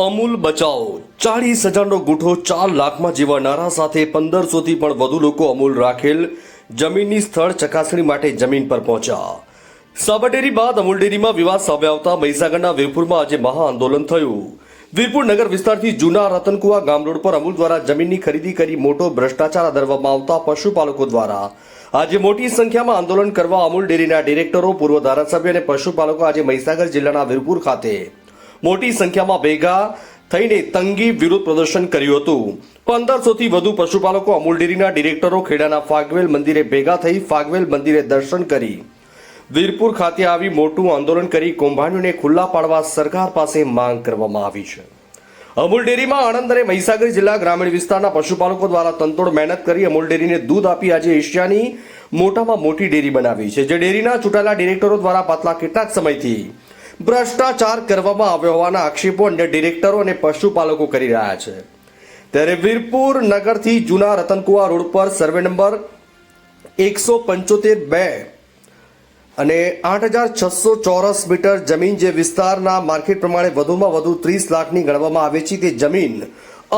અમૂલ બચાવો. ચાળીસ હજારનો ગુઠો ચાર લાખમાં જેવા નારા સાથે પંદરસોથી પણ વધુ લોકો અમૂલ રાખેલ જમીનની સ્થળ ચકાસણી માટે જમીન પર પહોંચ્યા. સાબરડેરી બાદ અમૂલ ડેરીમાં વિવાદ સામે આવતા મહીસાગરના વીરપુરમાં આજે મહા આંદોલન થયું. વીરપુર નગર વિસ્તારથી જૂના રતનકુવા ગામ રોડ પર અમૂલ દ્વારા જમીનની ખરીદી કરી મોટો ભ્રષ્ટાચાર આદરવામાં આવતા પશુપાલકો દ્વારા. આજે મોટી સંખ્યામાં આંદોલન કરવા અમૂલ ડેરીના ડિરેક્ટરો, પૂર્વ ધારાસભ્ય અને પશુપાલકો આજે મહીસાગર જિલ્લાના વીરપુર ખાતે મોટી સંખ્યામાં ભેગા થઈને તંગી વિરોધ પ્રદર્શન કર્યું હતું. પંદરસોથી વધુ પશુપાલકો અમૂલ ડેરીના ડિરેક્ટરો ખેડાના ફાગવેલ મંદિરે ભેગા થઈ ફાગવેલ મંદિરે દર્શન કરી. વીરપુર ખાતે આવી મોટું આંદોલન કરી કૌભાંડીઓને ખુલ્લા પાડવા સરકાર પાસે માંગ કરવામાં આવી છે. અમૂલ ડેરીમાં આણંદ અને મહીસાગર જિલ્લા ગ્રામીણ વિસ્તારના પશુપાલકો દ્વારા તંતોડ મહેનત કરી અમૂલ ડેરીને દૂધ આપી આજે એશિયાની મોટામાં મોટી ડેરી બનાવી છે, જે ડેરીના ચૂંટાયેલા ડિરેક્ટરો દ્વારા પાછલા કેટલાક સમયથી ભ્રષ્ટાચાર કરવામાં આવ્યો હોવાના આક્ષેપો અન્ય ડિરેક્ટરો અને પશુપાલકો કરી રહ્યા છે. ત્યારે વીરપુર નગરથી જૂના રતનકુવા રોડ પર સર્વે નંબર એકસો પંચોતેર બે અને આઠ હજાર છસો ચોરસ મીટર જમીન જે વિસ્તારના માર્કેટ પ્રમાણે વધુમાં વધુ ત્રીસ લાખની ગણવામાં આવે છે, તે જમીન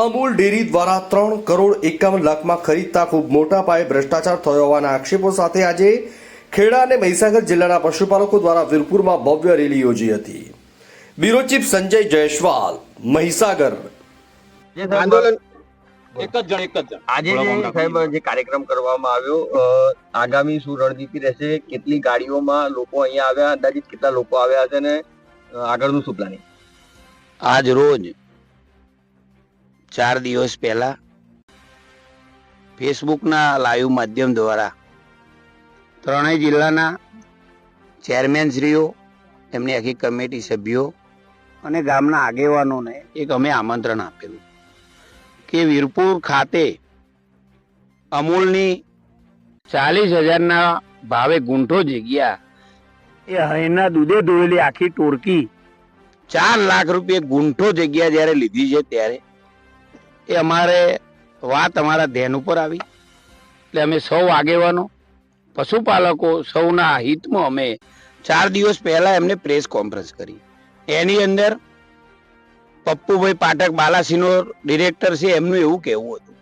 અમૂલ ડેરી દ્વારા ત્રણ કરોડ એકાવન લાખમાં ખરીદતા ખૂબ મોટા પાયે ભ્રષ્ટાચાર થયો હોવાના આક્ષેપો સાથે આજે ખેડા અને મહીસાગર જિલ્લાના પશુપાલકો દ્વારા વીરપુરમાં ભવ્ય રેલી યોજી હતી. Bureau chief Sanjay Jaiswal Mahisagar. આંદોલન એક જ જણ એક જ જણ. આજે જે સાહેબ જે કાર્યક્રમ કરવામાં આવ્યો આગામી શું રણનીતિ રહેશે કેટલી ગાડીઓમાં લોકો અહીંયા આવ્યા અંદાજિત કેટલા લોકો આવ્યા છે ને આગળનું શું પ્લાનિંગ આજ રોજ ચાર દિવસ પહેલા ફેસબુકના લાઈવ માધ્યમ દ્વારા ત્રણેય જિલ્લાના ચેરમેનશ્રીઓ એમની આખી કમિટી સભ્યો અને ગામના આગેવાનોને એક અમે આમંત્રણ આપેલું કે વીરપુર ખાતે અમૂલની ચાલીસ હજારના ભાવે ગુંઠો જગ્યા. એ હૈના દૂધે ધોયેલી આખી ટોળકી. ચાર લાખ રૂપિયા ગુંઠો જગ્યા જ્યારે લીધી છે ત્યારે એ અમારે વાત અમારા ધ્યાન ઉપર આવી. એટલે અમે સૌ આગેવાનો પશુપાલકો સૌના હિતમાં અમે ચાર દિવસ પહેલા એમને પ્રેસ કોન્ફરન્સ કરી. એની અંદર પપ્પુભાઈ પાઠક બાલાસીનો ડિરેક્ટર છે, એમનું એવું કહેવું હતું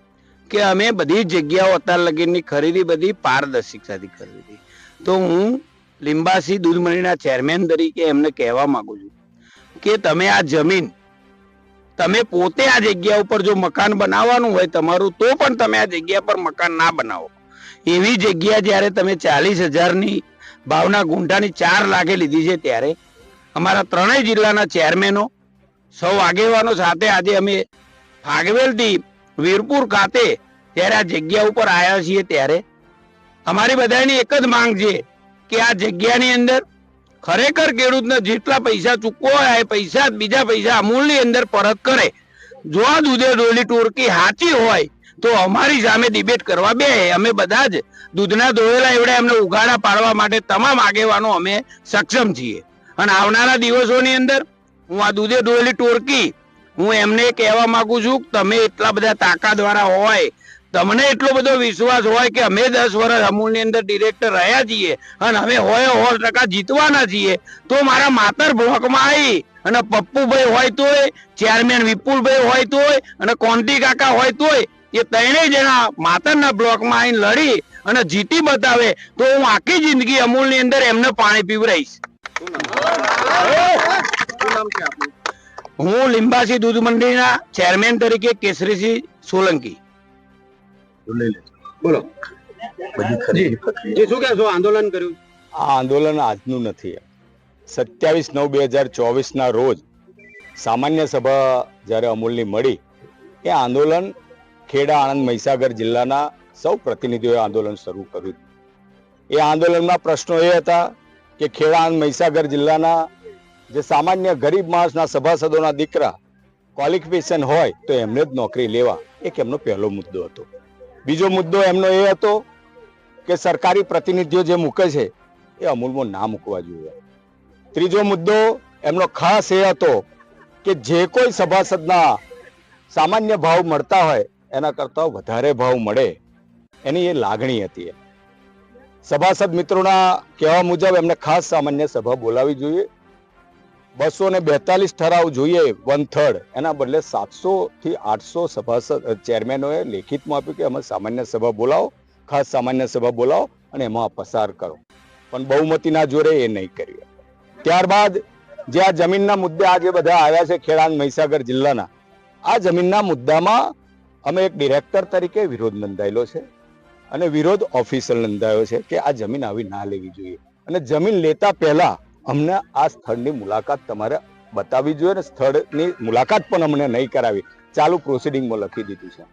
કે અમે બધી જગ્યાઓ અત્યાર લગીની ખરીદી બધી પારદર્શિકતાથી કરી હતી. તો હું લીંબાસી દૂધ મંડળીના ચેરમેન તરીકે એમને કહેવા માંગુ છું કે તમે આ જમીન તમે પોતે આ જગ્યા ઉપર જો મકાન બનાવવાનું હોય તમારું, તો પણ તમે આ જગ્યા પર મકાન ના બનાવો. એવી જગ્યા જ્યારે તમે ચાલીસ હજારની ભાવના ગુંઠાની ચાર લાખે લીધી છે ત્યારે અમારા ત્રણેય જિલ્લાના ચેરમેનો સૌ આગેવાનો સાથે આજે અમે ફાગવેલથી વીરપુર ખાતે ત્યારે આ જગ્યા ઉપર આવ્યા છીએ ત્યારે અમારી બધાની એક જ માંગ છે કે આ જગ્યાની અંદર ખરેખર ખેડૂતને જેટલા પૈસા ચૂકવો હોય, એ પૈસા બીજા પૈસા અમૂલની અંદર પરત કરે. જો આ દૂધે ડોલી ટોળકી સાચી હોય તો અમારી સામે ડિબેટ કરવા બે, અમે બધા જ દૂધના દોયેલા એવડે એમને ઉઘાડા પાડવા માટે તમામ આગેવાનો અમે સક્ષમ છીએ. અને આવનારા દિવસોની અંદર હું આ દૂધે દોયેલી ટોળકી, હું એમને કહેવા માંગુ છું, તમે એટલા બધા તાકાતવાળા હોય, તમને એટલો બધો વિશ્વાસ હોય કે અમે દસ વર્ષ અમૂલની અંદર ડિરેક્ટર રહ્યા છીએ, અને અમે હોય સો ટકા જીતવાના છીએ, તો મારા માતર બ્લોકમાં આવી અને પપ્પુભાઈ હોય તોય ચેરમેન વિપુલભાઈ હોય તોય, અને કોન્ટી કાકા હોય તોય એ ત્રણેય જણા માતરના બ્લોકમાં આવીને લડી અને જીતી બતાવે તો હું આખી જિંદગી અમૂલની અંદર એમને પાણી પીવરાઈશ હું લિંબાસી દૂધ મંડળીના ચેરમેન તરીકે કેસરીસિંહ સોલંકી. બોલો. શું કહેશો? આંદોલન કર્યું? આ આંદોલન આજનું નથી. સત્યાવીસ નવ બે હજાર ચોવીસના રોજ સામાન્ય સભા જ્યારે અમૂલની મળી એ આંદોલન ખેડા, આણંદ, મહીસાગર જિલ્લાના સૌ પ્રતિનિધિઓએ આંદોલન શરૂ કર્યું એ આંદોલનના પ્રશ્નો એ હતા કે ખેડા, આણંદ, મહીસાગર જિલ્લાના જે સામાન્ય ગરીબ માણસના સભાસદોના દીકરા ક્વોલિફિકેશન હોય તો એમને જ નોકરી લેવા એક એમનો પહેલો મુદ્દો હતો. બીજો મુદ્દો એમનો એ હતો કે સરકારી પ્રતિનિધિઓ જે મૂકે છે એ અમૂલમાં ના મૂકવા જોઈએ. ત્રીજો મુદ્દો એમનો ખાસ એ હતો કે જે કોઈ સભાસદના સામાન્ય ભાવ મળતા હોય એના કરતા વધારે ભાવ મળે એની એ લાગણી હતી સભાસદ મિત્રોના કહેવા મુજબ એમને ખાસ સામાન્ય સભા બોલાવી જોઈએ. બસો ને બેતાલીસ ઠરાવ જોઈએ વન થર્ડ એના બદલે સાતસો થી આઠસો સભાસદ ચેરમેનોએ લેખિતમાં આપ્યું કે અમે સામાન્ય સભા બોલાવો, ખાસ સામાન્ય સભા બોલાવો અને એમાં પસાર કરો. પણ બહુમતીના જોરે એ નહીં કર્યું. ત્યારબાદ જે આ જમીનના મુદ્દે આજે બધા આવ્યા છે ખેડાંગ મહીસાગર જિલ્લાના, આ જમીનના મુદ્દામાં અમે એક ડિરેક્ટર તરીકે વિરોધ નોંધાયેલો છે અને વિરોધ ઓફિસર નોંધાયો છે કે આ જમીન આવી ના લેવી જોઈએ. અને જમીન લેતા પહેલા અમને આ સ્થળની મુલાકાત તમારે બતાવવી જોઈએ અને સ્થળની મુલાકાત પણ અમને નહીં કરાવી. ચાલુ પ્રોસિડિંગમાં લખી દીધું છે.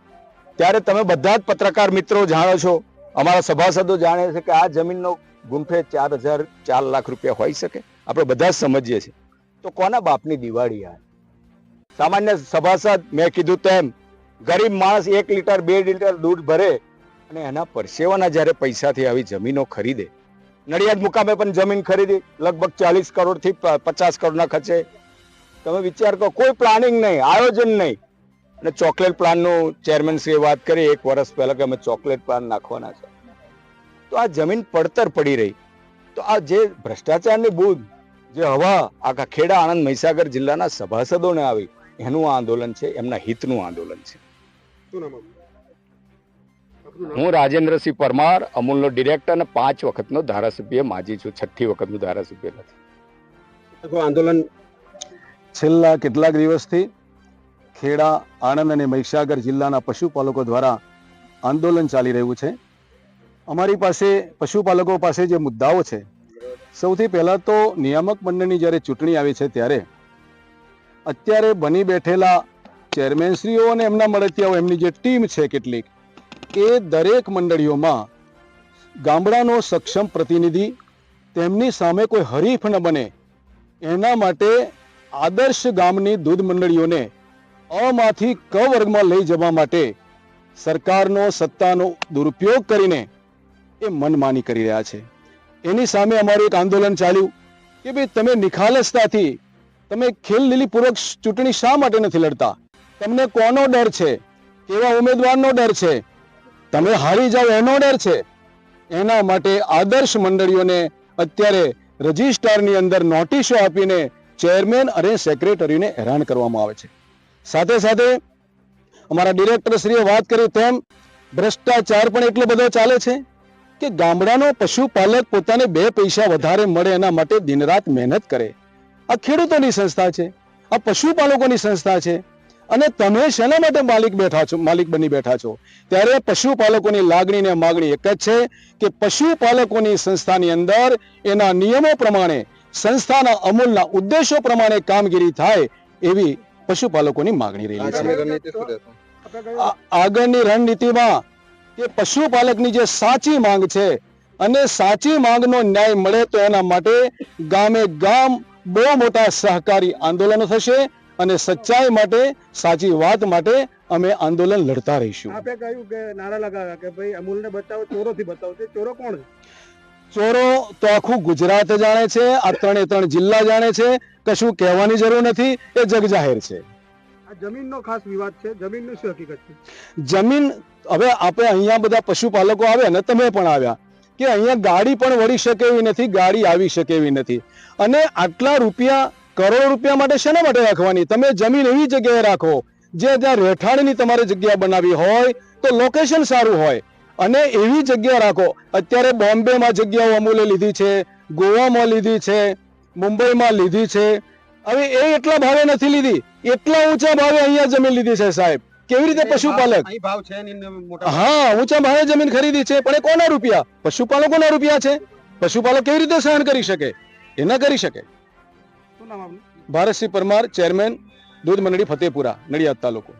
ત્યારે તમે બધા જ પત્રકાર મિત્રો જાણો છો, અમારા સભાસદો જાણે છે કે આ જમીનનો ગુંફે ચાર હજાર ચાર લાખ રૂપિયા હોઈ શકે. આપણે બધા જ સમજીએ છીએ. તો કોના બાપની દિવાળી આ? સામાન્ય સભાસદ, મેં કીધું તેમ ગરીબ માણસ એક લીટર, બે લીટર દૂધ ભરે અને એના પરસેવાના જ્યારે પૈસાથી આવી જમીનો ખરીદે. નડિયાદ મુકામે પણ જમીન ખરીદી, લગભગ ચાલીસ કરોડથી પચાસ કરોડના ખર્ચે. તમે વિચાર કરો, કોઈ પ્લાનિંગ નહીં, આયોજન નહીં. અને ચોકલેટ પ્લાનનું ચેરમેન શ્રીએ વાત કરી, એક વર્ષ પહેલાં કે અમે ચોકલેટ પ્લાન નાખવાના છે. તો આ જમીન પડતર પડી રહી. તો આ જે ભ્રષ્ટાચારની બૂદ, જે હવા, આખા ખેડા આણંદ મહીસાગર જિલ્લાના સભાસદોને આવી, એનું આંદોલન છે, એમના હિતનું આંદોલન છે. હું રાજેન્દ્રસિંહ પરમાર અમૂલનો ડિરેક્ટર અને પાંચ વખતનો ધારાસભ્ય માજી છું છઠ્ઠી વખતનું ધારાસભ્ય નથી. આંદોલન? છેલ્લા કેટલાક દિવસથી ખેડા આણંદ અને મહીસાગર જિલ્લાના પશુપાલકો દ્વારા આંદોલન ચાલી રહ્યું છે. અમારી પાસે પશુપાલકો પાસે જે મુદ્દાઓ છે સૌથી પહેલાં તો નિયામક મંડળની જ્યારે ચૂંટણી આવી છે ત્યારે અત્યારે બની બેઠેલા ચેરમેનશ્રીઓ અને એમના મળતિયાઓ, એમની જે ટીમ છે કેટલીક, એ દરેક મંડળીઓમાં ગામડાનો સક્ષમ પ્રતિનિધિ, તેમની સામે કોઈ હરીફ ન બને, એના માટે આદર્શ ગામની દૂધ મંડળીઓને અમાંથી ક વર્ગમાં લઈ જવા માટે સરકારનો સત્તાનો દુરુપયોગ કરીને એ મનમાની કરી રહ્યા છે. એની સામે અમારું એક આંદોલન ચાલ્યું કે ભાઈ તમે નિખાલસતાથી, તમે ખેલદિલીપૂર્વક ચૂંટણી શા માટે નથી લડતા? તમને કોનો ડર છે? કેવા ઉમેદવારનો ડર છે? તમે હારી જાઓ એનો ડર છે? એના માટે આદર્શ મંડળીઓને અત્યારે રજિસ્ટ્રારની અંદર નોટિસો આપીને ચેરમેન અને સેક્રેટરીને હેરાન કરવામાં આવે છે. સાથે સાથે અમારા ડિરેક્ટરશ્રીએ વાત કરી તેમ, ભ્રષ્ટાચાર પણ એટલો બધો ચાલે છે કે ગામડાનો પશુપાલક પોતાને બે પૈસા વધારે મળે એના માટે દિનરાત મહેનત કરે. આ ખેડૂતોની સંસ્થા છે, આ પશુપાલકોની સંસ્થા છે. અને તમે શેના માટે માલિક બેઠા છો માલિક બની બેઠા છો? ત્યારે પશુપાલકોની લાગણી ને માગણી એક જ છે કે પશુપાલકોની સંસ્થાની અંદર એના નિયમો પ્રમાણે સંસ્થાના અમૂલના ઉદ્દેશો પ્રમાણે કામગીરી થાય એવી પશુપાલકોની માગણી રહેલી છે. આગળની રણનીતિમાં કે પશુપાલકની જે સાચી માંગ છે અને સાચી માંગનો ન્યાય મળે તો એના માટે ગામે ગામ બહુ મોટા સહકારી આંદોલનો થશે અને સચ્ચાઈ માટે સાચી વાત માટે અમે આંદોલન લડતા રહીશું. આપે કહ્યું કે નારા લગાવ્યા કે ભાઈ અમૂલને બતાવો ચોરોથી બતાવો. છે ચોરો કોણ ચોરો તો આખું ગુજરાત જાણે છે આ ત્રણે ત્રણ જિલ્લા જાણે છે કશું કહેવાની જરૂર નથી એ જગ જાહેર છે. આ જમીનનો ખાસ વિવાદ છે જમીનનું શું હકીકત છે? જમીન હવે આપણે અહીંયા બધા પશુપાલકો આવ્યા ને તમે પણ આવ્યા કે અહીંયા ગાડી પણ વળી શકે એવી નથી ગાડી આવી શકે એવી નથી. અને આટલા રૂપિયા કરોડ રૂપિયા માટે શેના માટે રાખવાની? તમે જમીન એવી જગ્યાએ રાખો જે ત્યાં રહેઠાણની તમારે જગ્યા બનાવી હોય તો લોકેશન સારું હોય. અને એવી જગ્યા રાખો. અત્યારે બોમ્બેમાં જગ્યાઓ અમૂલે લીધી છે ગોવામાં લીધી છે મુંબઈમાં લીધી છે. હવે એ એટલા ભાવે નથી લીધી. એટલા ઊંચા ભાવે અહીંયા જમીન લીધી છે સાહેબ. કેવી રીતે પશુપાલક? હા ઊંચા ભાવે જમીન ખરીદી છે પણ એ કોના રૂપિયા? પશુપાલકોના રૂપિયા છે. પશુપાલક કેવી રીતે સહન કરી શકે? એ ના કરી શકે. શું નામ આપનું? ભારતસિંહ પરમાર ચેરમેન દૂધ મંડળી ફતેપુરા નડિયાદ તાલુકો.